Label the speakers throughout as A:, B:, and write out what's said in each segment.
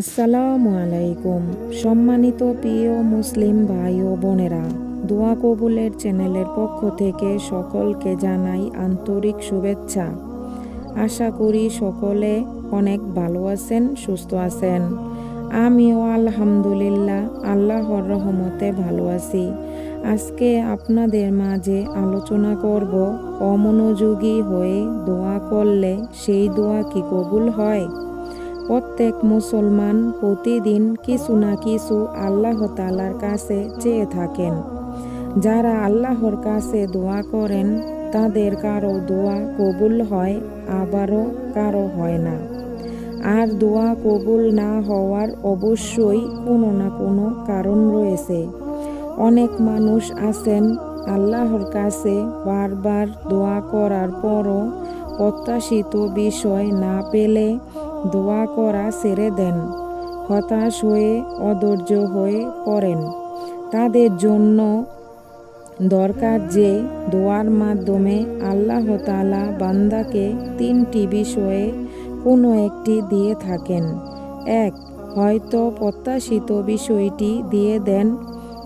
A: আসসালামু আলাইকুম। সম্মানিত প্রিয় মুসলিম ভাই ও বোনেরা, দোয়া কবুলের চ্যানেলের পক্ষ থেকে সকলকে জানাই আন্তরিক শুভেচ্ছা। আশা করি সকলে অনেক ভালো আছেন, সুস্থ আছেন। আমিও আলহামদুলিল্লাহ আল্লাহর রহমতে ভালো আছি। আজকে আপনাদের মাঝে আলোচনা করব অমনোযোগী হয়ে দোয়া করলে সেই দোয়া কি কবুল হয়? প্রত্যেক মুসলমান প্রতিদিন কিছু না কিছু আল্লাহ তালার কাছে চেয়ে থাকেন। যারা আল্লাহর কাছে দোয়া করেন, তাদের কারও দোয়া কবুল হয়, আবারও কারও হয় না। আর দোয়া কবুল না হওয়ার অবশ্যই কোনো না কোনো কারণ রয়েছে। অনেক মানুষ আছেন আল্লাহর কাছে বারবার দোয়া করার পরও প্রত্যাশিত বিষয় না পেলে দোয়া করা ছেড়ে দেন। হতাশ হয়ে অধৈর্য হয়ে পড়েন। তাদের জন্য দরকার যে দোয়ার মাধ্যমে আল্লাহ তালা বান্দাকে তিনটি বিষয়ে কোনো একটি দিয়ে থাকেন। এক, হয়তো প্রত্যাশিত বিষয়টি দিয়ে দেন।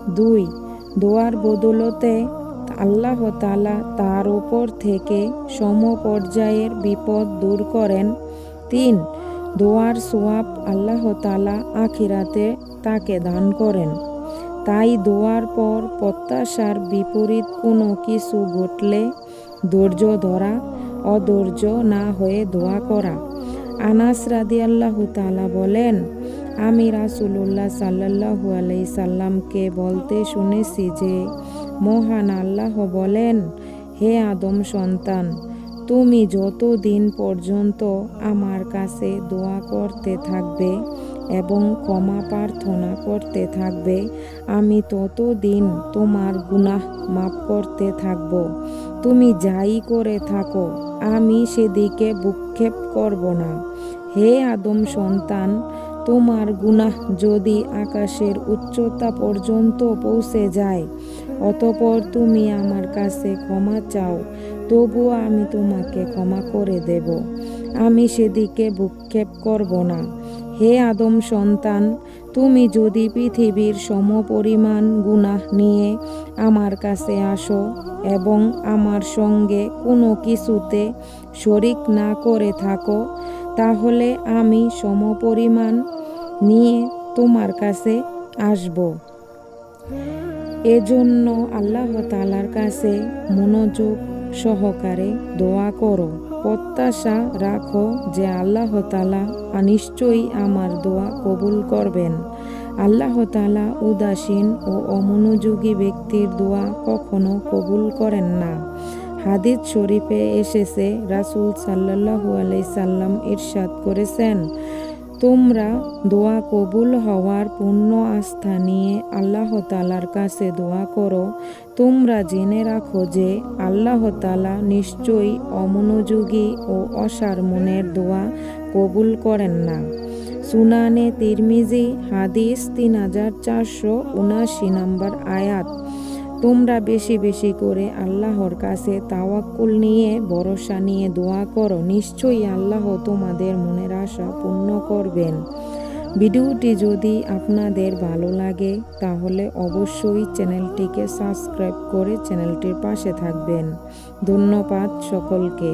A: দুই, দোয়ার বদলতে আল্লাহ তালা তার উপর থেকে সমপর্যায়ের বিপদ দূর করেন। তিন দোয়ার সোয়াব আল্লাহ তালা আখিরাতে তাকে দান করেন। তাই দোয়ার পর প্রত্যাশার বিপরীত কোনো কিছু ঘটলে ধৈর্য ধরা, অধৈর্য না হয়ে দোয়া করা। আনাস রাদি আল্লাহ তালা বলেন, আমি রাসুল্লাহ সাল্লাহু আলাই সাল্লামকে বলতে শুনেছি যে, মহান আল্লাহ বলেন, হে আদম সন্তান তুমি যত দিন পর্যন্ত আমার কাছে দোয়া করতে থাকবে এবং ক্ষমা প্রার্থনা করতে থাকবে, আমি ততদিন তোমার গুনাহ মাফ করতে থাকব। তুমি যাই করে থাকো, আমি সেদিকে ভূক্ষেপ করব না। হে আদম সন্তান, তোমার গুনাহ যদি আকাশের উচ্চতা পর্যন্ত পৌঁছে যায়, অতপর তুমি আমার কাছে ক্ষমা চাও। তবুও আমি তোমাকে ক্ষমা করে দেব। আমি সেদিকে ভূক্ষেপ করব না। হে আদম সন্তান, তুমি যদি পৃথিবীর সমপরিমাণ গুনাহ নিয়ে আমার কাছে আসো এবং আমার সঙ্গে কোনো কিছুতে শরিক না করে থাকো, তাহলে আমি সমপরিমাণ নিয়ে তোমার কাছে আসব। এজন্য আল্লাহ তালার কাছে মনোযোগ সহকারে দোয়া করো। প্রত্যাশা রাখো যে আল্লাহ তালা নিশ্চয়ই আমার দোয়া কবুল করবেন। আল্লাহ তালা উদাসীন ও অমনোযোগী ব্যক্তির দোয়া কখনো কবুল করেন না। হাদিদ শরীফে এসেছে, রাসুল সাল্লাহু আলাই সাল্লাম ইরশাদ করেছেন তোমরা দোয়া কবুল হওয়ার পূর্ণ আস্থা নিয়ে আল্লাহ তালার কাছে দোয়া করো। তোমরা জেনে রাখো যে আল্লাহ তালা নিশ্চয়ই অমনোযোগী ও অসার মনের দোয়া কবুল করেন না। সুনানে তিরমিজি হাদিস তিন হাজার চারশো উনাশি নম্বর আয়াত। তোমরা বেশি বেশি করে আল্লাহর কাছে তাওয়াক্কুল নিয়ে, ভরসা নিয়ে দোয়া করো। নিশ্চয়ই আল্লাহ তোমাদের মনের আশা পূর্ণ করবেন। ভিডিওটি যদি আপনাদের ভালো লাগে, তাহলে অবশ্যই চ্যানেলটিকে সাবস্ক্রাইব করে চ্যানেলটির পাশে থাকবেন। ধন্যবাদ সকলকে।